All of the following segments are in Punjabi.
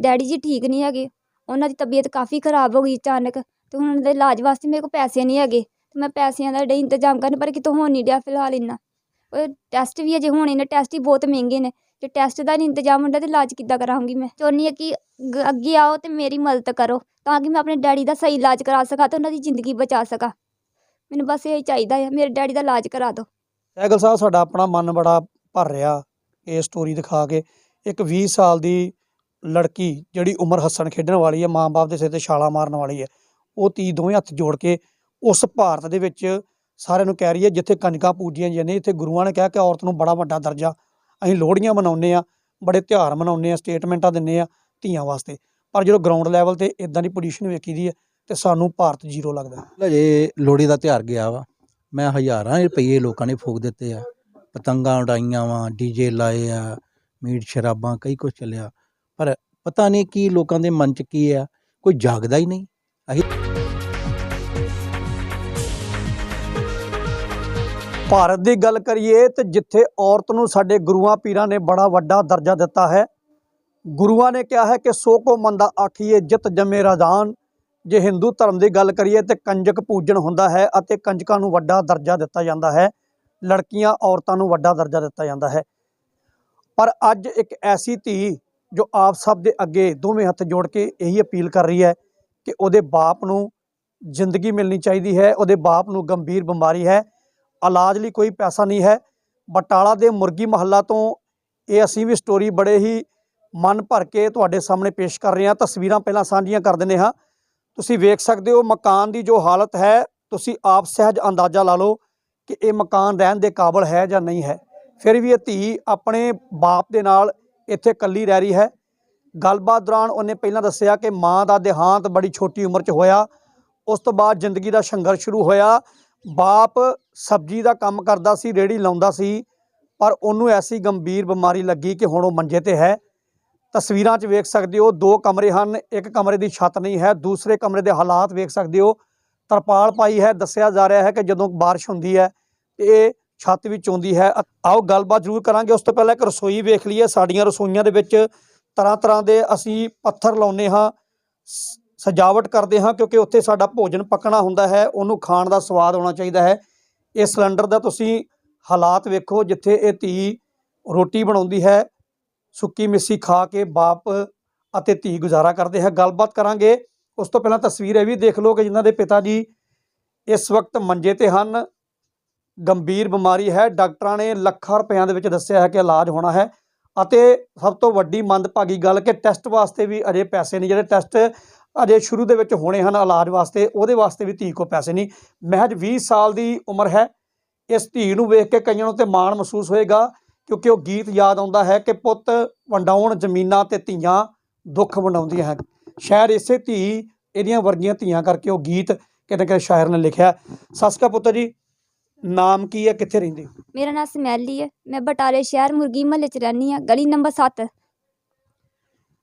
ਡੈਡੀ ਜੀ ਠੀਕ ਨਹੀਂ ਹੈਗੇ, ਉਹਨਾਂ ਦੀ ਤਬੀਅਤ ਕਾਫੀ ਖਰਾਬ ਹੋ ਗਈ ਅਚਾਨਕ ਤੇ ਹੁਣ ਉਹਨਾਂ ਦੇ ਇਲਾਜ ਵਾਸਤੇ ਮੇਰੇ ਕੋਲ ਪੈਸੇ ਨਹੀਂ ਹੈਗੇ, ਤੇ ਮੈਂ ਪੈਸਿਆਂ ਦਾ ਡੇ ਇੰਤਜ਼ਾਮ ਕਰਨ ਪਰ ਕਿਤੋਂ ਹੋ ਨਹੀਂ ਡਿਆ ਫਿਲਹਾਲ ਇੰਨਾ। ਉਹ ਟੈਸਟ ਵੀ ਅਜੇ ਹੋਣੇ ਨੇ, ਟੈਸਟ ਹੀ ਬਹੁਤ ਮਹਿੰਗੇ ਨੇ, ਜੇ ਟੈਸਟ ਦਾ ਨਹੀਂ ਇੰਤਜ਼ਾਮ ਹੁੰਦਾ ਤੇ ਇਲਾਜ ਕਿੱਦਾਂ ਕਰਾਂਗੀ ਮੈਂ? ਚਾਹੁੰਦੀ ਹਾਂ ਕਿ ਗ- ਅੱਗੇ ਆਓ ਤੇ ਮੇਰੀ ਮਦਦ ਕਰੋ, ਤਾਂ ਕਿ ਮੈਂ ਆਪਣੇ ਡੈਡੀ ਦਾ ਸਹੀ ਇਲਾਜ ਕਰਾ ਸਕਾਂ ਤੇ ਉਹਨਾਂ ਦੀ ਜ਼ਿੰਦਗੀ ਬਚਾ ਸਕਾਂ। ਮੈਨੂੰ ਬਸ ਇਹ ਚਾਹੀਦਾ ਹੈ ਮੇਰੇ ਡੈਡੀ ਦਾ ਇਲਾਜ ਕਰਾ ਦਿਓ। ਸਹਿਗਲ ਸਾਹਿਬ, ਸਾਡਾ ਆਪਣਾ ਮਨ ਬੜਾ ਭਰ ਰਿਹਾ, ਇਹ ਸਟੋਰੀ ਦਿਖਾ ਕੇ। ਇੱਕ 20 ਸਾਲ ਦੀ ਲੜਕੀ ਜਿਹੜੀ ਉਮਰ ਹੱਸਣ ਖੇਡਣ ਵਾਲੀ ਹੈ, ਮਾਂ-ਬਾਪ ਦੇ ਸਿਰ ਤੇ ਛਾਲਾਂ ਮਾਰਨ ਵਾਲੀ ਹੈ, ਉਹ ਤੀ ਦੋਵੇਂ ਹੱਥ ਜੋੜ ਕੇ ਉਸ ਭਾਰਤ ਦੇ ਵਿੱਚ ਸਾਰਿਆਂ ਨੂੰ ਕਹਿ ਰਹੀ ਹੈ, ਜਿੱਥੇ ਕੰਜਕਾਂ ਪੂਜੀਆਂ ਜਾਂਦੀਆਂ ਨੇ, ਇੱਥੇ ਗੁਰੂਆਂ ਨੇ ਕਿਹਾ ਕਿ ਔਰਤ ਨੂੰ ਬੜਾ ਵੱਡਾ ਦਰਜਾ ਅਸੀਂ ਲੋਹੜੀਆਂ ਮਨਾਉਂਦੇ ਆ ਬੜੇ ਤਿਉਹਾਰ ਮਨਾਉਂਦੇ ਆ ਸਟੇਟਮੈਂਟਾਂ ਦਿੰਦੇ ਆ ਧੀਆਂ ਵਾਸਤੇ। ਪਰ ਜਦੋਂ ਗਰਾਊਂਡ ਲੈਵਲ ਤੇ ਇਦਾਂ ਦੀ ਪੋਜੀਸ਼ਨ ਵੇਖੀ ਦੀ ਹੈ ਤੇ ਸਾਨੂੰ ਭਾਰਤ ਜ਼ੀਰੋ ਲੱਗਦਾ ਹਜੇ ਲੋਹੜੀ ਦਾ ਤਿਉਹਾਰ ਗਿਆ ਵਾ, ਮੈਂ ਹਜ਼ਾਰਾਂ ਰੁਪਏ ਲੋਕਾਂ ਨੇ ਫੂਕ ਦਿੱਤੇ ਆ, ਪਤੰਗਾਂ ਉਡਾਈਆਂ ਵਾ ਡੀਜੇ ਲਾਏ ਆ, ਮੀਟ ਸ਼ਰਾਬਾਂ, ਕਈ ਕੁਝ ਚੱਲਿਆ। ਪਰ ਪਤਾ ਨਹੀਂ ਕੀ ਲੋਕਾਂ ਦੇ ਮਨ 'ਚ ਕੀ ਆ, ਕੋਈ ਜਾਗਦਾ ਹੀ ਨਹੀਂ। ਅਸੀਂ ਭਾਰਤ ਦੀ ਗੱਲ ਕਰੀਏ ਤੇ ਜਿੱਥੇ ਔਰਤ ਨੂੰ ਸਾਡੇ ਗੁਰੂਆਂ ਪੀਰਾਂ ਨੇ ਬੜਾ ਵੱਡਾ ਦਰਜਾ ਦਿੱਤਾ ਹੈ, ਗੁਰੂਆਂ ਨੇ ਕਿਹਾ ਹੈ ਕਿ ਸੋ ਕੋ ਮੰਦਾ ਆਖੀਏ ਜਿਤ ਜਮੇ ਰਾਜਾਨ। ਜੇ ਹਿੰਦੂ ਧਰਮ ਦੀ ਗੱਲ ਕਰੀਏ ਤੇ ਕੰਜਕ ਪੂਜਨ ਹੁੰਦਾ ਹੈ ਅਤੇ ਕੰਜਕਾਂ ਨੂੰ ਵੱਡਾ ਦਰਜਾ ਦਿੱਤਾ ਜਾਂਦਾ ਹੈ, ਲੜਕੀਆਂ ਔਰਤਾਂ ਨੂੰ ਵੱਡਾ ਦਰਜਾ ਦਿੱਤਾ ਜਾਂਦਾ ਹੈ। ਪਰ ਅੱਜ ਇੱਕ ਐਸੀ ਧੀ ਜੋ ਆਪ ਸਭ ਦੇ ਅੱਗੇ ਦੋਵੇਂ ਹੱਥ ਜੋੜ ਕੇ ਇਹੀ ਅਪੀਲ ਕਰ ਰਹੀ ਹੈ ਕਿ ਉਹਦੇ ਬਾਪ ਨੂੰ ਜ਼ਿੰਦਗੀ ਮਿਲਣੀ ਚਾਹੀਦੀ ਹੈ, ਉਹਦੇ ਬਾਪ ਨੂੰ ਗੰਭੀਰ ਬਿਮਾਰੀ ਹੈ, ਇਲਾਜ ਲਈ ਕੋਈ ਪੈਸਾ ਨਹੀਂ ਹੈ, ਬਟਾਲਾ ਦੇ ਮੁਰਗੀ ਮਹੱਲਾ ਤੋਂ ਇਹ ਅਸੀਂ ਵੀ ਸਟੋਰੀ ਬੜੇ ਹੀ ਮਨ ਭਰ ਕੇ ਤੁਹਾਡੇ ਸਾਹਮਣੇ ਪੇਸ਼ ਕਰ ਰਹੇ ਹਾਂ। ਤਸਵੀਰਾਂ ਪਹਿਲਾਂ ਸਾਂਝੀਆਂ ਕਰ ਦਿੰਦੇ ਹਾਂ। ਤੁਸੀਂ ਵੇਖ ਸਕਦੇ ਹੋ ਮਕਾਨ ਦੀ ਜੋ ਹਾਲਤ ਹੈ, ਤੁਸੀਂ ਆਪ ਸਹਿਜ ਅੰਦਾਜ਼ਾ ਲਾ ਲਓ ਕਿ ਇਹ ਮਕਾਨ ਰਹਿਣ ਦੇ ਕਾਬਲ ਹੈ ਜਾਂ ਨਹੀਂ ਹੈ। ਫਿਰ ਵੀ ਇਹ ਧੀ ਆਪਣੇ ਬਾਪ ਦੇ ਨਾਲ ਇੱਥੇ ਇਕੱਲੀ ਰਹਿ ਰਹੀ ਹੈ। ਗੱਲਬਾਤ ਦੌਰਾਨ ਉਹਨੇ ਪਹਿਲਾਂ ਦੱਸਿਆ ਕਿ ਮਾਂ ਦਾ ਦੇਹਾਂਤ ਬੜੀ ਛੋਟੀ ਉਮਰ 'ਚ ਹੋਇਆ। ਉਸ ਤੋਂ ਬਾਅਦ ਜ਼ਿੰਦਗੀ ਦਾ ਸੰਘਰਸ਼ ਸ਼ੁਰੂ ਹੋਇਆ। ਬਾਪ ਸਬਜ਼ੀ ਦਾ ਕੰਮ ਕਰਦਾ ਸੀ, ਰੇੜੀ ਲਾਉਂਦਾ ਸੀ, ਪਰ ਉਹਨੂੰ ਐਸੀ ਗੰਭੀਰ ਬਿਮਾਰੀ ਲੱਗੀ ਕਿ ਹੁਣ ਉਹ ਮੰਜੇ ਤੇ ਹੈ। ਤਸਵੀਰਾਂ 'ਚ ਵੇਖ ਸਕਦੇ ਹੋ, ਦੋ ਕਮਰੇ ਹਨ, ਇੱਕ ਕਮਰੇ ਦੀ ਛੱਤ ਨਹੀਂ ਹੈ, ਦੂਸਰੇ ਕਮਰੇ ਦੇ ਹਾਲਾਤ ਵੇਖ ਸਕਦੇ ਹੋ। ਤਰਪਾਲ ਪਾਈ ਹੈ, ਦੱਸਿਆ ਜਾ ਰਿਹਾ ਹੈ ਕਿ ਜਦੋਂ ਬਾਰਿਸ਼ ਹੁੰਦੀ ਹੈ, ਤੇ ਇਹ ਛੱਤ ਵਿੱਚ ਆਉਂਦੀ ਹੈ। ਅ- ਆਓ ਗੱਲਬਾਤ ਜ਼ਰੂਰ ਕਰਾਂਗੇ। ਉਸ ਤੋਂ ਪਹਿਲਾਂ ਇੱਕ ਰਸੋਈ ਵੇਖ ਲਈਏ। ਸਾਡੀਆਂ ਰਸੋਈਆਂ ਦੇ ਵਿੱਚ ਤਰ੍ਹਾਂ ਤਰ੍ਹਾਂ ਦੇ ਅਸੀਂ ਪੱਥਰ ਲਾਉਂਦੇ ਹਾਂ ਸਜਾਵਟ ਕਰਦੇ ਹਾਂ, ਕਿਉਂਕਿ ਉੱਥੇ ਸਾਡਾ ਭੋਜਨ ਪੱਕਣਾ ਹੁੰਦਾ ਹੈ। ਉਹਨੂੰ ਖਾਣ ਦਾ ਸਵਾਦ ਆਉਣਾ ਚਾਹੀਦਾ ਹੈ। ਇਹ ਸਿਲੰਡਰ ਦਾ ਤੁਸੀਂ ਹਾਲਾਤ ਵੇਖੋ, ਜਿੱਥੇ ਇਹ ਧੀ ਰੋਟੀ ਬਣਾਉਂਦੀ ਹੈ, ਸੁੱਕੀ ਮਿੱਸੀ ਖਾ ਕੇ ਬਾਪ ਅਤੇ ਧੀ ਗੁਜ਼ਾਰਾ ਕਰਦੇ ਹੈ। ਗੱਲਬਾਤ ਕਰਾਂਗੇ। ਉਸ ਤੋਂ ਪਹਿਲਾਂ ਤਸਵੀਰ ਇਹ ਵੀ ਦੇਖ ਲਓ ਕਿ ਜਿਨ੍ਹਾਂ ਦੇ ਪਿਤਾ ਜੀ ਇਸ ਵਕਤ ਮੰਜੇ ਤੇ ਹਨ। ਗੰਭੀਰ ਬਿਮਾਰੀ ਹੈ। ਡਾਕਟਰਾਂ ਨੇ ਲੱਖਾਂ ਰੁਪਈਆਂ ਦੇ ਵਿੱਚ ਦੱਸਿਆ ਹੈ ਕਿ ਇਲਾਜ ਹੋਣਾ ਹੈ ਅਤੇ ਸਭ ਤੋਂ ਵੱਡੀ ਮੰਦਭਾਗੀ ਗੱਲ ਕਿ ਟੈਸਟ ਵਾਸਤੇ ਵੀ ਅਜੇ ਪੈਸੇ ਨਹੀਂ। ਜਿਹੜੇ ਟੈਸਟ ਅਜੇ ਸ਼ੁਰੂ ਦੇ ਵਿੱਚ ਹੋਣੇ ਹਨ ਇਲਾਜ ਵਾਸਤੇ, ਉਹਦੇ ਵਾਸਤੇ ਵੀ ਧੀ ਕੋ ਪੈਸੇ ਨਹੀਂ। ਮਹਿਜ 20 ਸਾਲ ਦੀ ਉਮਰ ਹੈ। ਇਸ ਧੀ ਨੂੰ ਵੇਖ ਕੇ ਕਈਆਂ ਨੂੰ ਤੇ ਮਾਣ ਮਹਿਸੂਸ ਹੋਏਗਾ ਕਿਉਂਕਿ ਉਹ ਗੀਤ ਯਾਦ ਆਉਂਦਾ ਹੈ ਕਿ ਪੁੱਤ ਵੰਡਾਉਣ ਜ਼ਮੀਨਾਂ ਤੇ ਧੀਆਂ ਦੁੱਖ ਵੰਡਾਉਂਦੀਆਂ ਹਨ। ਸ਼ਾਇਦ ਇਸੇ ਧੀ ਇਹਦੀਆਂ ਵਰਗੀਆਂ ਧੀਆਂ ਕਰਕੇ ਉਹ ਗੀਤ ਕਿਤੇ ਨਾ ਕਿਤੇ ਸ਼ਾਇਰ ਨੇ ਲਿਖਿਆ। ਸਤਿ ਸ਼੍ਰੀ ਅਕਾਲ ਪੁੱਤਰ ਜੀ। ਨਾਮ ਕੀ ਹੈ? ਕਿੱਥੇ ਰਹਿੰਦੇ ਹੋ? ਮੇਰਾ ਨਾਮ ਸਮੈਲੀ ਹੈ। ਮੈਂ ਬਟਾਲੇ ਸ਼ਹਿਰ ਮੁਰਗੀ ਮਹੱਲੇ 'ਚ ਰਹਿੰਦੀ ਹਾਂ। ਗਲੀ ਨੰਬਰ 7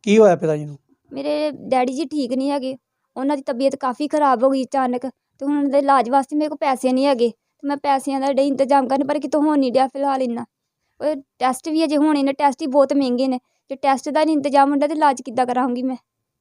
ਕੀ ਹੋਇਆ ਪਿਤਾ ਜੀ ਨੂੰ? ਮੇਰੇ ਡੈਡੀ ਜੀ ਠੀਕ ਨਹੀਂ ਹੈਗੇ। ਉਹਨਾਂ ਦੀ ਤਬੀਅਤ ਕਾਫੀ ਖਰਾਬ ਹੋ ਗਈ ਅਚਾਨਕ ਤੇ ਹੁਣ ਉਹਨਾਂ ਦੇ ਇਲਾਜ ਵਾਸਤੇ ਮੇਰੇ ਕੋਲ ਪੈਸੇ ਨਹੀਂ ਹੈਗੇ। ਤੇ ਮੈਂ ਪੈਸਿਆਂ ਦਾ ਡੇ ਇੰਤਜ਼ਾਮ ਕਰਨ ਪਰ ਕਿਤੋਂ ਹੋ ਨਹੀਂ ਡਿਆ ਫਿਲਹਾਲ ਇੰਨਾ। ਉਹ ਟੈਸਟ ਵੀ ਅਜੇ ਹੋਣੇ ਨੇ। ਟੈਸਟ ਹੀ ਬਹੁਤ ਮਹਿੰਗੇ ਨੇ। ਜੇ ਟੈਸਟ ਦਾ ਨਹੀਂ ਇੰਤਜ਼ਾਮ ਹੁੰਦਾ ਤੇ ਇਲਾਜ ਕਿੱਦਾਂ ਕਰਾਂਗੀ ਮੈਂ?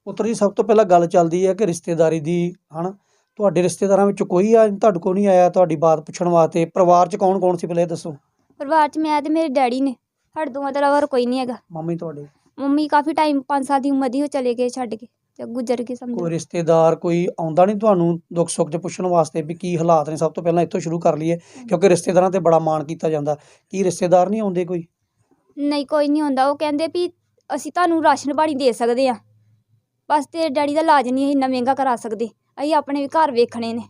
ਪੁੱਤਰ ਜੀ ਸਭ ਤੋਂ ਪਹਿਲਾਂ ਗੱਲ ਚੱਲਦੀ ਹੈ ਕਿ ਰਿਸ਼ਤੇਦਾਰੀ ਦੀ ਹਨਾ? ਤੁਹਾਡੇ ਰਿਸ਼ਤੇਦਾਰਾਂ ਵਿੱਚ ਕੋਈ ਆ ਤੁਹਾਡੇ ਕੋਲ ਨਹੀਂ ਆਇਆ ਤੁਹਾਡੀ ਬਾਤ ਪੁੱਛਣ ਵਾਸਤੇ? ਪਰਿਵਾਰ 'ਚ ਕੌਣ ਕੌਣ ਸੀ ਪਹਿਲੇ ਇਹ ਦੱਸੋ? ਪਰਿਵਾਰ 'ਚ ਮੈਂ ਤੇ ਮੇਰੇ ਡੈਡੀ ਨੇ। ਸਾਡੇ ਦੋਵਾਂ ਤੋਂ ਇਲਾਵਾ ਹੋਰ ਕੋਈ ਨਹੀਂ ਹੈਗਾ। ਮੰਮੀ ਤੁਹਾਡੇ? ਮੰਮੀ ਕਾਫੀ ਟਾਈਮ 5 ਸਾਲ ਦੀ ਉਮਰ ਦੀ ਉਹ ਚਲੇ ਗਏ ਛੱਡ ਕੇ ਤੇ ਗੁਜ਼ਰ ਗਏ ਸਮਝੋ। ਕੋਈ ਰਿਸ਼ਤੇਦਾਰ ਕੋਈ ਆਉਂਦਾ ਨਹੀਂ ਤੁਹਾਨੂੰ ਦੁੱਖ ਸੁੱਖ 'ਚ ਪੁੱਛਣ ਵਾਸਤੇ ਵੀ ਕੀ ਹਾਲਾਤ ਨੇ? ਸਭ ਤੋਂ ਪਹਿਲਾਂ ਇੱਥੋਂ ਸ਼ੁਰੂ ਕਰ ਲਈਏ ਕਿਉਂਕਿ ਰਿਸ਼ਤੇਦਾਰਾਂ ਤੇ ਬੜਾ ਮਾਣ ਕੀਤਾ ਜਾਂਦਾ। ਕੀ ਰਿਸ਼ਤੇਦਾਰ ਨਹੀਂ ਆਉਂਦੇ ਕੋਈ? ਨਹੀਂ ਕੋਈ ਨਹੀਂ ਹੁੰਦਾ ਉਹ ਕਹਿੰਦੇ ਵੀ ਅਸੀਂ ਤੁਹਾਨੂੰ ਰਾਸ਼ਨ ਪਾਣੀ ਦੇ ਸਕਦੇ ਆ ਬਸ ਤੇਰੇ ਡੈਡੀ ਦਾ ਇਲਾਜ ਨਹੀਂ ਅਸੀਂ ਇੰਨਾ ਮਹਿੰਗਾ ਕਰਾ ਸਕਦੇ। ਅਸੀਂ ਆਪਣੇ ਵੀ ਘਰ ਵੇਖਣੇ ਨੇ।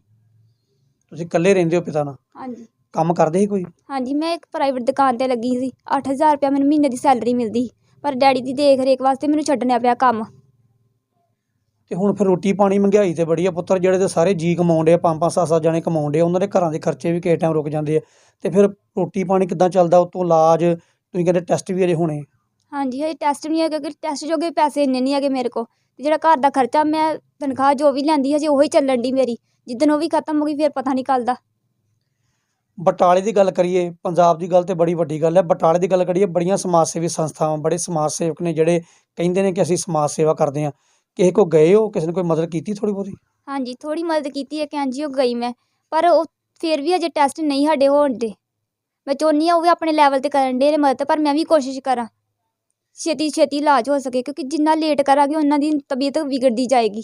ਤੁਸੀਂ ਇਕੱਲੇ ਰਹਿੰਦੇ ਹੋ ਪਿਤਾ ਨਾਲ? ਹਾਂਜੀ। ਕੰਮ ਕਰਦੇ ਸੀ ਕੋਈ? ਹਾਂਜੀ ਮੈਂ ਇੱਕ ਪ੍ਰਾਈਵੇਟ ਦੁਕਾਨ ਤੇ ਲੱਗੀ ਸੀ। 8000 ਰੁਪਇਆ ਮੈਨੂੰ ਮਹੀਨੇ ਦੀ ਸੈਲਰੀ ਮਿਲਦੀ ਸੀ। ਪਰ ਡੈਡੀ ਦੀ ਦੇਖ ਰੇਖ ਵਾਸਤੇ ਮੈਨੂੰ ਛੱਡਣਾ ਪਿਆ ਕੰਮ। ਤੇ ਹੁਣ ਫਿਰ ਰੋਟੀ ਪਾਣੀ ਮਹਿੰਗਾਈ ਤੇ ਬੜੀ ਆ ਪੁੱਤਰ ਜਿਹੜੇ ਤੇ ਸਾਰੇ ਜੀ ਕਮਾਉਂਦੇ ਆ ਪੰਜ ਪੰਜ ਸੱਤ ਸੱਤ ਜਣੇ ਕਮਾਉਂਦੇ ਆ ਉਹਨਾਂ ਦੇ ਘਰਾਂ ਦੇ ਖਰਚੇ ਵੀ ਕਿਸੇ ਟਾਈਮ ਰੁਕ ਜਾਂਦੇ ਆ। ਤੇ ਫਿਰ ਰੋਟੀ ਪਾਣੀ ਕਿੱਦਾਂ ਚੱਲਦਾ? ਉਤੋਂ ਇਲਾਜ ਤੁਸੀਂ ਕਹਿੰਦੇ ਟੈਸਟ ਵੀ ਅਜੇ ਹੋਣੇ। ਹਾਂਜੀ ਇਹ ਟੈਸਟ ਨਹੀਂ ਹੈਗਾ ਕਿ ਟੈਸਟ ਜੋਗੇ ਪੈਸੇ ਇੰਨੇ ਨਹੀਂ ਹੈਗੇ ਮੇਰੇ ਕੋਲ। ਜਿਹੜਾ ਘਰ ਦਾ ਖਰਚਾ ਮੈਂ ਤਨਖਾਹ ਜੋ ਵੀ ਲੈਂਦੀ ਹਜੇ ਉਹੀ ਚੱਲਣ ਦੀ ਮੇਰੀ। ਜਿੱਦਣ ਉਹ ਵੀ ਖਤਮ ਹੋ ਗਈ ਫਿਰ ਪਤਾ ਨਹੀਂ ਕੱਲਦਾ ਬਟਾਲੇ ਦੀ ਗੱਲ ਕਰੀਏ ਪੰਜਾਬ ਦੀ ਗੱਲ ਤੇ ਬੜੀ ਵੱਡੀ ਗੱਲ ਹੈ। ਬਟਾਲੇ ਦੀ ਗੱਲ ਕਰੀਏ ਬੜੀਆਂ ਸਮਾਜ ਸੇਵੀ ਸੰਸਥਾਵਾਂ ਬੜੇ ਸਮਾਜ ਸੇਵਕ ਨੇ ਜਿਹੜੇ ਕਹਿੰਦੇ ਨੇ ਕਿ ਅਸੀਂ ਸਮਾਜ ਸੇਵਾ ਕਰਦੇ ਹਾਂ। ਕਿਸੇ ਕੋ ਗਏ ਹੋ? ਕਿਸੇ ਨੇ ਕੋਈ ਮਦਦ ਕੀਤੀ ਥੋੜੀ ਬਹੁਤੀ? ਹਾਂਜੀ ਥੋੜੀ ਮਦਦ ਕੀਤੀ ਹੈ ਕਿ ਐਨਜੀਓ ਗਈ ਮੈਂ। ਪਰ ਉਹ ਫਿਰ ਵੀ ਅਜੇ ਟੈਸਟ ਨਹੀਂ ਸਾਡੇ ਹੋਣ ਦੇ। ਮੈਂ ਚਾਹੁੰਦੀ ਹਾਂ ਉਹ ਵੀ ਆਪਣੇ ਲੈਵਲ ਤੇ ਕਰਨ ਦੇ ਮਦਦ ਪਰ ਮੈਂ ਵੀ ਕੋਸ਼ਿਸ਼ ਕਰਾਂ। ਛੇਤੀ ਛੇਤੀ ਇਲਾਜ ਹੋ ਸਕੇ ਕਿਉਂਕਿ ਜਿੰਨਾ ਲੇਟ ਕਰਾਂਗੇ ਉਹਨਾਂ ਦੀ ਤਬੀਅਤ ਵਿਗੜਦੀ ਜਾਏਗੀ।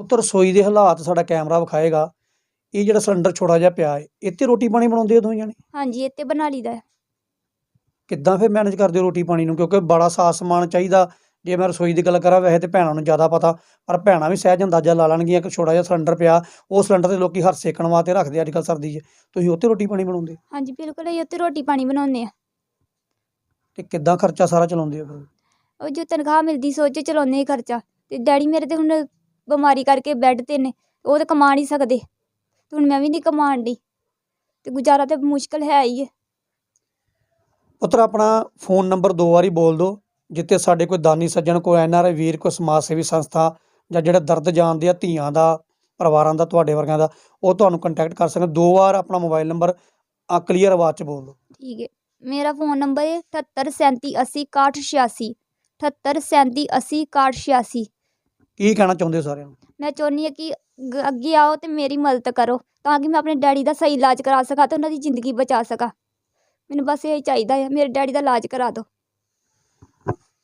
ਉੱਤਰ ਰਸੋਈ ਦੇ ਹਾਲਾਤ ਸਾਡਾ ਕੈਮਰਾ ਵਿਖਾਏਗਾ। ਇਹ ਜਿਹੜਾ ਸਿਲੰਡਰ ਛੋਟਾ ਜਿਹਾ ਪਿਆ ਹੈ ਇੱਥੇ ਰੋਟੀ ਪਾਣੀ ਬਣਾਉਂਦੇ ਹੋ ਦੋਵੇਂ ਜਾਣੇ? ਹਾਂਜੀ ਇੱਥੇ ਬਣਾ ਲਈਦਾ ਹੈ। ਕਿੱਦਾਂ ਫਿਰ ਮੈਨੇਜ ਕਰਦੇ ਹੋ ਰੋਟੀ ਪਾਣੀ ਨੂੰ? ਕਿਉਂਕਿ ਬੜਾ ਸਾਜ਼ ਸਮਾਨ ਚਾਹੀਦਾ। ਜੇ ਮੈਂ ਰਸੋਈ ਦੀ ਗੱਲ ਕਰਾਂ ਵੈਸੇ ਤੇ ਭੈਣਾਂ ਨੂੰ ਜ਼ਿਆਦਾ ਪਤਾ ਪਰ ਭੈਣਾਂ ਵੀ ਸਹਿਜ ਅੰਦਾਜ਼ਾ ਲਾ ਲੈਣਗੀਆਂ ਕਿ ਛੋਟਾ ਜਿਹਾ ਸਿਲੰਡਰ ਪਿਆ ਉਹ ਸਿਲੰਡਰ ਤੇ ਲੋਕੀ ਹਰ ਸੇਕਣ ਵਾਸਤੇ ਰੱਖਦੇ ਅੱਜ ਕੱਲ੍ਹ ਸਰਦੀ 'ਚ। ਤੁਸੀਂ ਉੱਥੇ ਰੋਟੀ ਪਾਣੀ ਬਣਾਉਂਦੇ? ਹਾਂਜੀ ਬਿਲਕੁਲ ਅਸੀਂ ਉੱਥੇ ਰੋਟੀ ਪਾਣੀ ਬਣਾਉਂਦੇ ਆ ਤੇ ਕਿੱਦਾਂ ਖਰਚਾ ਸਾਰਾ ਚਲਾਉਂਦੇ ਹੋ ਫਿਰ? ਉਹ ਜੋ ਤਨਖਾਹ ਮਿਲਦੀ ਸੋਚ ਚਲਾਉਂਦੇ ਹੀ ਖਰਚਾ। ਤੇ ਡੈਡੀ ਮੇਰੇ ਤੇ ਹੁਣ ਬਿਮਾਰੀ ਕਰਕੇ ਬੈੱਡ ਤੇ ਨੇ ਉਹ ਤਾਂ ਕਮਾ ਨਹੀਂ ਸਕਦੇ। ਤੇ ਹੁਣ ਮੈਂ ਵੀ ਨਹੀਂ ਕਮਾਉਣ ਦੀ ਤੇ ਗੁਜ਼ਾਰਾ ਤੇ ਮੁਸ਼ਕਲ ਹੈ ਹੀ ਹੈ ਪੁੱਤਰ ਆਪਣਾ ਫੋਨ ਨੰਬਰ ਦੋ ਵਾਰੀ ਬੋਲ ਦਿਓ ਜਿੱਥੇ ਸਾਡੇ ਕੋਈ ਦਾਨੀ ਸੱਜਣ ਕੋਈ ਐਨਆਰਆਈ ਵੀਰ ਕੋਈ ਸਮਾਜ ਸੇਵੀ ਸੰਸਥਾ ਜਾਂ ਜਿਹੜਾ ਦਰਦ ਜਾਣਦੇ ਆ ਧੀਆਂ ਦਾ ਪਰਿਵਾਰਾਂ ਦਾ ਤੁਹਾਡੇ ਵਰਗਿਆਂ ਦਾ ਉਹ ਤੁਹਾਨੂੰ ਕੰਟੈਕਟ ਕਰ ਸਕਣ। ਦੋ ਵਾਰ ਆਪਣਾ ਮੋਬਾਈਲ ਨੰਬਰ ਆ ਕਲੀਅਰ ਆਵਾਜ਼ 'ਚ ਬੋਲ ਦਿਓ ਠੀਕ ਹੈ। ਮੇਰਾ ਫੋਨ ਨੰਬਰ ਹੈ 7837806186 7837806186 ਕੀ ਕਹਿਣਾ ਚਾਹੁੰਦੇ ਹੋ ਸਾਰਿਆਂ ਨੂੰ? ਮੈਂ ਚਾਹੁੰਦੀ ਹਾਂ ਕਿ ਗ- ਅੱਗੇ ਆਓ ਤੇ ਮੇਰੀ ਮਦਦ ਕਰੋ ਤਾਂ ਕਿ ਮੈਂ ਆਪਣੇ ਡੈਡੀ ਦਾ ਸਹੀ ਇਲਾਜ ਕਰਾ ਸਕਾਂ ਤੇ ਉਹਨਾਂ ਦੀ ਜ਼ਿੰਦਗੀ ਬਚਾ ਸਕਾਂ। ਮੈਨੂੰ ਬਸ ਇਹ ਚਾਹੀਦਾ ਹੈ ਮੇਰੇ ਡੈਡੀ ਦਾ ਇਲਾਜ ਕਰਾ ਦਿਓ।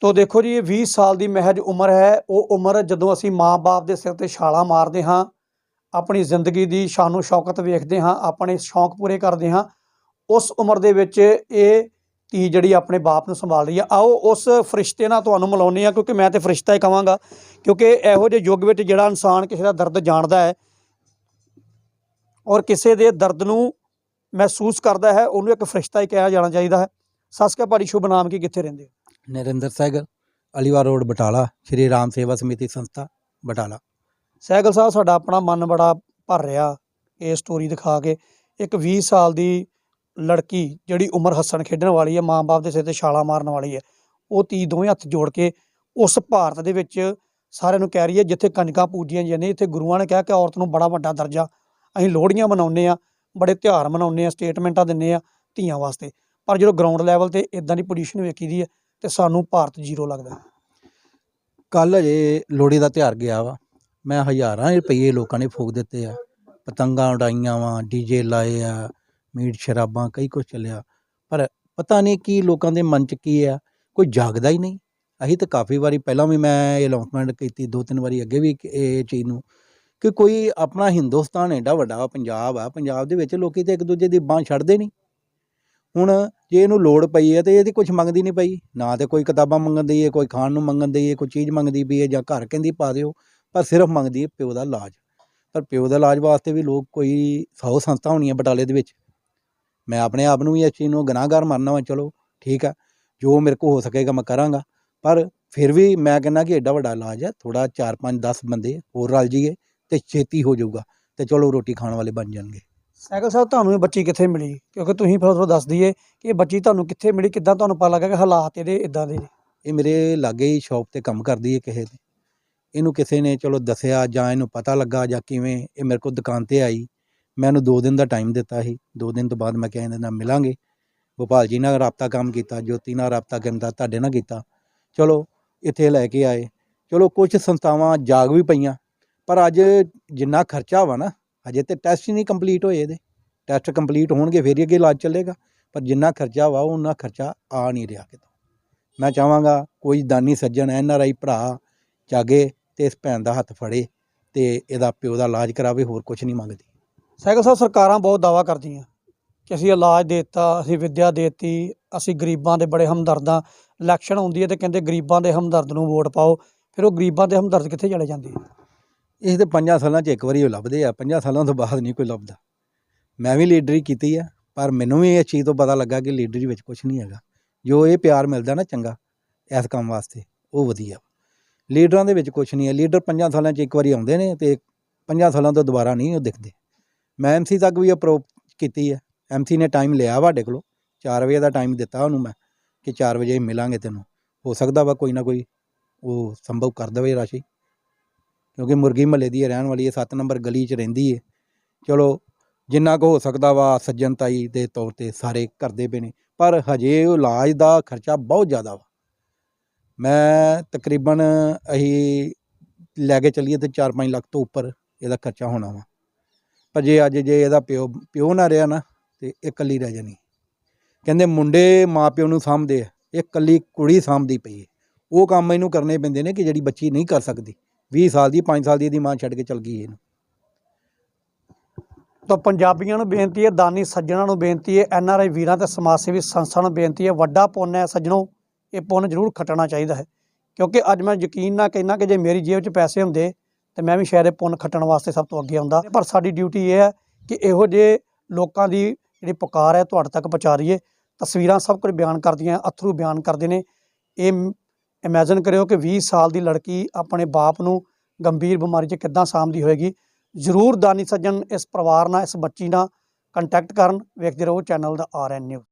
ਤੋ ਦੇਖੋ ਜੀ ਇਹ 20 ਸਾਲ ਦੀ ਮਹਿਜ ਉਮਰ ਹੈ। ਉਹ ਉਮਰ ਜਦੋਂ ਅਸੀਂ ਮਾਂ-ਬਾਪ ਦੇ ਸਿਰ ਤੇ ਛਾਲਾਂ ਮਾਰਦੇ ਹਾਂ ਆਪਣੀ ਜ਼ਿੰਦਗੀ ਦੀ ਸ਼ਾਨੋ ਸ਼ੌਕਤ ਵੇਖਦੇ ਹਾਂ ਆਪਣੇ ਸ਼ੌਂਕ ਪੂਰੇ ਕਰਦੇ ਹਾਂ ਉਸ ਉਮਰ ਦੇ ਵਿੱਚ ਇਹ ਧੀ ਜਿਹੜੀ ਆਪਣੇ ਬਾਪ ਨੂੰ ਸੰਭਾਲ ਰਹੀ ਆ। ਆਓ ਉਸ ਫਰਿਸ਼ਤੇ ਨਾਲ ਤੁਹਾਨੂੰ ਮਿਲਾਉਂਦੇ ਆ ਕਿਉਂਕਿ ਮੈਂ ਤੇ ਫਰਿਸ਼ਤਾ ਹੀ ਕਵਾਂਗਾ ਕਿਉਂਕਿ ਇਹੋ ਜਿਹੇ ਯੁੱਗ ਵਿੱਚ ਜਿਹੜਾ ਇਨਸਾਨ ਕਿਸੇ ਦਾ ਦਰਦ ਜਾਣਦਾ ਹੈ ਔਰ ਕਿਸੇ ਦੇ ਦਰਦ ਨੂੰ ਮਹਿਸੂਸ ਕਰਦਾ ਹੈ ਉਹਨੂੰ ਇੱਕ ਫਰਿਸ਼ਤਾ ਹੀ ਕਿਹਾ ਜਾਣਾ ਚਾਹੀਦਾ ਹੈ। ਅਕਾਲ ਭਾਜੀ ਸ਼ੁਭ ਨਾਮ ਕੀ ਕਿੱਥੇ ਰਹਿੰਦੇ ਹੋ? ਨਰਿੰਦਰ ਸਹਿਗਲ ਅਲੀਵਾਰ ਰੋਡ ਬਟਾਲਾ ਸ਼੍ਰੀ ਰਾਮ ਸੇਵਾ ਸਮਿਤੀ ਸੰਸਥਾ ਬਟਾਲਾ। ਸਹਿਗਲ ਸਾਹਿਬ ਸਾਡਾ ਆਪਣਾ ਮਨ ਬੜਾ ਭਰ ਰਿਹਾ ਇਹ ਸਟੋਰੀ ਦਿਖਾ ਕੇ। ਇੱਕ 20 ਸਾਲ ਦੀ ਲੜਕੀ ਜਿਹੜੀ ਉਮਰ ਹੱਸਣ ਖੇਡਣ ਵਾਲੀ ਹੈ, ਮਾਂ-ਬਾਪ ਦੇ ਸਿਰ ਤੇ ਛਾਲਾਂ ਮਾਰਨ ਵਾਲੀ ਹੈ, ਉਹ ਤੀ ਦੋਵੇਂ ਹੱਥ ਜੋੜ ਕੇ ਉਸ ਭਾਰਤ ਦੇ ਵਿੱਚ ਸਾਰਿਆਂ ਨੂੰ ਕਹਿ ਰਹੀ ਹੈ, ਜਿੱਥੇ ਕੰਜਕਾਂ ਪੂਜੀਆਂ ਜਾਂਦੀਆਂ ਇੱਥੇ ਗੁਰੂਆਂ ਨੇ ਕਿਹਾ ਕਿ ਔਰਤ ਨੂੰ ਬੜਾ ਵੱਡਾ ਦਰਜਾ ਅਸੀਂ ਲੋਹੜੀਆਂ ਮਨਾਉਂਦੇ ਆ ਬੜੇ ਤਿਉਹਾਰ ਮਨਾਉਂਦੇ ਆ ਸਟੇਟਮੈਂਟਾਂ ਦਿੰਦੇ ਆ ਧੀਆਂ ਵਾਸਤੇ। ਪਰ ਜਦੋਂ ਗਰਾਊਂਡ ਲੈਵਲ ਤੇ ਇਦਾਂ ਦੀ ਪੋਜੀਸ਼ਨ ਵੇਖੀ ਦੀ ਹੈ, ਤੇ ਸਾਨੂੰ ਭਾਰਤ ਜ਼ੀਰੋ ਲੱਗਦਾ ਕੱਲ ਅਜੇ ਲੋਹੜੀ ਦਾ ਤਿਉਹਾਰ ਗਿਆ ਵਾ। ਮੈਂ ਹਜ਼ਾਰਾਂ ਰੁਪਏ ਲੋਕਾਂ ਨੇ ਫੂਕ ਦਿੱਤੇ ਆ। ਪਤੰਗਾਂ ਉਡਾਈਆਂ ਵਾ, ਡੀਜੇ ਲਾਏ ਆ ਮੀਟ ਸ਼ਰਾਬਾਂ ਕਈ ਕੁਝ ਚੱਲਿਆ। ਪਰ ਪਤਾ ਨਹੀਂ ਕੀ ਲੋਕਾਂ ਦੇ ਮਨ 'ਚ ਕੀ ਆ ਕੋਈ ਜਾਗਦਾ ਹੀ ਨਹੀਂ। ਅਸੀਂ ਤਾਂ ਕਾਫੀ ਵਾਰੀ ਪਹਿਲਾਂ ਵੀ ਮੈਂ ਇਹ ਅਨਾਉਂਸਮੈਂਟ ਕੀਤੀ ਦੋ ਤਿੰਨ ਵਾਰੀ ਅੱਗੇ ਵੀ ਇਹ ਚੀਜ਼ ਨੂੰ ਕਿ ਕੋਈ ਆਪਣਾ ਹਿੰਦੁਸਤਾਨ ਐਡਾ ਵੱਡਾ ਵਾ, ਪੰਜਾਬ ਆ ਪੰਜਾਬ ਦੇ ਵਿੱਚ ਲੋਕੀ ਤੇ ਇੱਕ ਦੂਜੇ ਦੀ ਬਾਂਹ ਛੱਡਦੇ ਨਹੀਂ। ਹੁਣ ਜੇ ਇਹਨੂੰ ਲੋੜ ਪਈ ਹੈ ਤੇ ਇਹਦੀ ਕੁਝ ਮੰਗਦੀ ਨਹੀਂ ਪਈ। ਨਾ ਤੇ ਕੋਈ ਕਿਤਾਬਾਂ ਮੰਗਣ ਦੀ ਹੈ ਕੋਈ ਖਾਣ ਨੂੰ ਮੰਗਣ ਦੀ ਹੈ ਕੋਈ ਚੀਜ਼ ਮੰਗਦੀ ਪਈ ਹੈ ਜਾਂ ਘਰ ਕਹਿੰਦੀ ਪਾ ਦਿਓ ਪਰ ਸਿਰਫ ਮੰਗਦੀ ਹੈ ਪਿਓ ਦਾ ਇਲਾਜ। ਪਰ ਪਿਓ ਦਾ ਇਲਾਜ ਵਾਸਤੇ ਵੀ ਲੋਕ ਕੋਈ ਸੌ ਸੰਸਥਾ ਹੋਣੀਆਂ ਬਟਾਲੇ ਦੇ ਵਿੱਚ। ਮੈਂ ਆਪਣੇ ਆਪ ਨੂੰ ਵੀ ਇਸ ਚੀਜ਼ ਨੂੰ ਗੁਨਾਹਗਾਰ ਮੰਨਣਾ ਵਾ ਚਲੋ ਠੀਕ ਆ ਜੋ ਮੇਰੇ ਕੋਲ ਹੋ ਸਕੇਗਾ ਮੈਂ ਕਰਾਂਗਾ ਪਰ ਫਿਰ ਵੀ ਮੈਂ ਕਹਿੰਦਾ ਕਿ ਐਡਾ ਵੱਡਾ ਇਲਾਜ ਹੈ ਥੋੜਾ 4 5 10 ਬੰਦੇ ਹੋਰ ਰਲ ਜੀਏ ਤੇ ਛੇਤੀ ਹੋ ਜਾਊਗਾ ਤੇ ਚਲੋ ਰੋਟੀ ਖਾਣ ਵਾਲੇ ਬਣ ਜਾਣਗੇ। ਸਾਈਕਲ ਸਾਹਿਬ ਤੁਹਾਨੂੰ ਇਹ ਬੱਚੀ ਕਿੱਥੇ ਮਿਲੀ? ਕਿਉਂਕਿ ਤੁਸੀਂ ਫਿਰ ਉਹ ਦੱਸ ਦਈਏ ਕਿ ਇਹ ਬੱਚੀ ਤੁਹਾਨੂੰ ਕਿੱਥੇ ਮਿਲੀ ਕਿੱਦਾਂ ਤੁਹਾਨੂੰ ਪਤਾ ਲੱਗਾ ਕਿ ਹਾਲਾਤ ਇਹਦੇ ਇਦਾਂ ਦੇ ਨੇ? ਇਹ ਮੇਰੇ ਲਾਗੇ ਹੀ ਸ਼ਾਪ ਤੇ ਕੰਮ ਕਰਦੀ ਹੈ ਕਿਸੇ ਦੇ। ਇਹਨੂੰ ਕਿਸੇ ਨੇ ਚਲੋ ਦੱਸਿਆ ਜਾਂ ਇਹਨੂੰ ਪਤਾ ਲੱਗਾ ਜਾਂ ਕਿਵੇਂ ਇਹ ਮੇਰੇ ਕੋਲ ਦੁਕਾਨ ਤੇ ਆਈ ਮੈਂ ਇਹਨੂੰ 2 ਦਿਨ ਦਾ ਟਾਈਮ ਦਿੱਤਾ ਸੀ। 2 ਦਿਨ ਤੋਂ ਬਾਅਦ ਮੈਂ ਕਿਹਾ ਇਹਦੇ ਨਾਲ ਮਿਲਾਂਗੇ। ਗੋਪਾਲ ਜੀ ਨਾਲ ਰਾਬਤਾ ਕੰਮ ਕੀਤਾ, ਜੋਤੀ ਨਾਲ ਰਾਬਤਾ ਕੀਤਾ ਤੁਹਾਡੇ ਨਾਲ ਕੀਤਾ। ਚਲੋ, ਇੱਥੇ ਲੈ ਕੇ ਆਏ। ਚਲੋ ਕੁਝ ਸੰਸਥਾਵਾਂ ਜਾਗ ਵੀ ਪਈਆਂ। ਪਰ ਅੱਜ ਜਿੰਨਾ ਖਰਚਾ ਵਾ ਨਾ ਅਜੇ ਤੇ ਟੈਸਟ ਹੀ ਨਹੀਂ ਕੰਪਲੀਟ ਹੋਏ ਇਹਦੇ। ਟੈਸਟ ਕੰਪਲੀਟ ਹੋਣਗੇ, ਫਿਰ ਅੱਗੇ ਇਲਾਜ ਚੱਲੇਗਾ। ਪਰ ਜਿੰਨਾ ਖਰਚਾ ਵਾ ਉਹਨਾਂ ਖਰਚਾ ਆ ਨਹੀਂ ਰਿਹਾ ਕਿਤੋਂ। ਮੈਂ ਚਾਹਾਂਗਾ ਕੋਈ ਦਾਨੀ ਸੱਜਣ, ਐਨ ਆਰ ਆਈ ਭਰਾ ਜਾਗੇ ਤੇ ਇਸ ਭੈਣ ਦਾ ਹੱਥ ਫੜੇ ਤੇ ਇਹਦਾ ਪਿਓ ਦਾ ਇਲਾਜ ਕਰਾਵੇ, ਹੋਰ ਕੁਝ ਨਹੀਂ ਮੰਗਦੀ। ਸਾਈਕਲ ਸਾਹਿਬ ਸਰਕਾਰਾਂ ਬਹੁਤ ਦਾਵਾ ਕਰਦੀਆਂ ਕਿ ਅਸੀਂ ਇਲਾਜ ਦੇਤਾ, ਅਸੀਂ ਵਿੱਦਿਆ ਦੇਤੀ, ਅਸੀਂ ਗਰੀਬਾਂ ਦੇ ਬੜੇ ਹਮਦਰਦਾਂ, ਇਲੈਕਸ਼ਨ ਹੁੰਦੀ ਹੈ ਤੇ ਕਹਿੰਦੇ ਗਰੀਬਾਂ ਦੇ ਹਮਦਰਦ ਨੂੰ ਵੋਟ ਪਾਓ, ਫਿਰ ਉਹ ਗਰੀਬਾਂ ਦੇ ਹਮਦਰਦ ਕਿੱਥੇ ਚਲੇ ਜਾਂਦੇ ਆ? ਇਹ ਤੇ ਪੰਜਾਂ ਸਾਲਾਂ 'ਚ ਇੱਕ ਵਾਰੀ ਉਹ ਲੱਭਦੇ ਆ, ਪੰਜਾਂ ਸਾਲਾਂ ਤੋਂ ਬਾਅਦ ਨਹੀਂ ਕੋਈ ਲੱਭਦਾ। ਮੈਂ ਵੀ ਲੀਡਰੀ ਕੀਤੀ ਆ, ਪਰ ਮੈਨੂੰ ਵੀ ਇਸ ਚੀਜ਼ ਤੋਂ ਪਤਾ ਲੱਗਾ ਕਿ ਲੀਡਰੀ ਵਿੱਚ ਕੁਝ ਨਹੀਂ ਹੈਗਾ। ਜੋ ਇਹ ਪਿਆਰ ਮਿਲਦਾ ਨਾ ਚੰਗਾ, ਇਸ ਕੰਮ ਵਾਸਤੇ, ਉਹ ਵਧੀਆ। ਲੀਡਰਾਂ ਦੇ ਵਿੱਚ ਕੁਝ ਨਹੀਂ ਹੈ, ਲੀਡਰ ਪੰਜਾਂ ਸਾਲਾਂ 'ਚ ਇੱਕ ਵਾਰੀ ਆਉਂਦੇ ਨੇ ਤੇ ਪੰਜਾਂ ਸਾਲਾਂ ਤੋਂ ਦੁਬਾਰਾ ਨਹੀਂ ਉਹ ਦਿਖਦੇ। ਮੈਂ ਐਮਸੀ ਤੱਕ ਵੀ ਅਪਰੋਚ ਕੀਤੀ ਹੈ। ਐਮਸੀ ਨੇ ਟਾਈਮ ਲਿਆ ਸਾਡੇ ਕੋਲੋਂ। 4 ਵਜੇ ਦਾ ਟਾਈਮ ਦਿੱਤਾ ਉਹਨੂੰ ਮੈਂ ਕਿ 4 ਵਜੇ ਮਿਲਾਂਗੇ ਤੈਨੂੰ। ਹੋ ਸਕਦਾ ਵਾ ਕੋਈ ਨਾ ਕੋਈ ਉਹ ਸੰਭਵ ਕਰ ਦੇਵੇ ਰਾਸ਼ੀ। ਕਿਉਂਕਿ ਮੁਰਗੀ ਮਹੱਲੇ ਦੀ ਇਹ ਰਹਿਣ ਵਾਲੀ ਹੈ 7 ਨੰਬਰ ਗਲੀ 'ਚ ਰਹਿੰਦੀ ਹੈ। ਚਲੋ, ਜਿੰਨਾ ਕੁ ਹੋ ਸਕਦਾ ਵਾ ਸੱਜਣਤਾਈ ਦੇ ਤੌਰ ਤੇ ਸਾਰੇ ਕਰਦੇ ਪਏ ਨੇ। ਪਰ ਹਜੇ ਇਲਾਜ ਦਾ ਖਰਚਾ ਬਹੁਤ ਜ਼ਿਆਦਾ ਵਾ। ਮੈਂ ਤਕਰੀਬਨ ਅਸੀਂ ਲੈ ਕੇ ਚੱਲੀਏ ਤੇ 4-5 ਲੱਖ ਤੋਂ ਉੱਪਰ ਇਹਦਾ ਖਰਚਾ ਹੋਣਾ ਵਾ। ਪਰ ਜੇ ਅੱਜ ਜੇ ਇਹਦਾ ਪਿਓ ਪਿਓ ਨਾ ਰਿਹਾ ਨਾ, ਤੇ ਇਹ ਇਕੱਲੀ ਰਹਿ ਜਾਣੀ। ਕਹਿੰਦੇ ਮੁੰਡੇ ਮਾਪਿਓ ਨੂੰ ਸਾਂਭਦੇ ਆ, ਇਹ ਇਕੱਲੀ ਕੁੜੀ ਸਾਂਭਦੀ ਪਈ ਹੈ ਉਹ ਕੰਮ ਇਹਨੂੰ ਕਰਨੇ ਪੈਂਦੇ ਨੇ ਕਿ ਜਿਹੜੀ ਬੱਚੀ ਨਹੀਂ ਕਰ ਸਕਦੀ। 20 ਸਾਲ ਦੀ 5 ਸਾਲ ਦੀ ਇਹਦੀ ਮਾਂ ਛੱਡ ਕੇ ਚਲ ਗਈ ਇਹਨੂੰ। ਤਾਂ ਪੰਜਾਬੀਆਂ ਨੂੰ ਬੇਨਤੀ ਹੈ ਦਾਨੀ ਸੱਜਣਾ ਨੂੰ ਬੇਨਤੀ ਹੈ ਐਨ ਆਰ ਆਈ ਵੀਰਾਂ ਤੇ ਸਮਾਜ ਸੇਵੀ ਸੰਸਥਾ ਨੂੰ ਬੇਨਤੀ ਹੈ ਵੱਡਾ ਪੁੰਨ ਹੈ ਸੱਜਣੋ, ਇਹ ਪੁੰਨ ਜ਼ਰੂਰ ਖੱਟਣਾ ਚਾਹੀਦਾ ਹੈ। ਕਿਉਂਕਿ ਅੱਜ ਮੈਂ ਯਕੀਨ ਨਾ ਕਹਿਣਾ ਕਿ ਜੇ ਮੇਰੀ ਜੇਬ 'ਚ ਪੈਸੇ ਹੁੰਦੇ ਤੇ ਮੈਂ ਵੀ ਸ਼ਾਇਦ ਇਹ ਪੁੰਨ ਖੱਟਣ ਵਾਸਤੇ ਸਭ ਤੋਂ ਅੱਗੇ ਆਉਂਦਾ। ਪਰ ਸਾਡੀ ਡਿਊਟੀ ਇਹ ਹੈ ਕਿ ਇਹੋ ਜਿਹੇ ਲੋਕਾਂ ਦੀ ਜਿਹੜੀ ਪੁਕਾਰ ਹੈ, ਤੁਹਾਡੇ ਤੱਕ ਪਹੁੰਚਾ ਰਹੀਏ ਤਸਵੀਰਾਂ ਸਭ ਕੁਝ ਬਿਆਨ ਕਰਦੀਆਂ, ਅਥਰੂ ਬਿਆਨ ਕਰਦੇ ਨੇ। ਇਹ ਇਮੇਜਿਨ ਕਰਿਓ ਕਿ 20 ਸਾਲ ਦੀ ਲੜਕੀ ਆਪਣੇ ਬਾਪ ਨੂੰ ਗੰਭੀਰ ਬਿਮਾਰੀ 'ਚ ਕਿੱਦਾਂ ਸਾਂਭਦੀ ਹੋਏਗੀ। ਜ਼ਰੂਰ ਦਾਨੀ ਸੱਜਣ ਇਸ ਪਰਿਵਾਰ ਨਾਲ, ਇਸ ਬੱਚੀ ਨਾਲ ਕੰਟੈਕਟ ਕਰਨ। ਵੇਖਦੇ ਰਹੋ, ਚੈਨਲ ਦਾ ਆਰ ਐਨ ਨਿਊਜ਼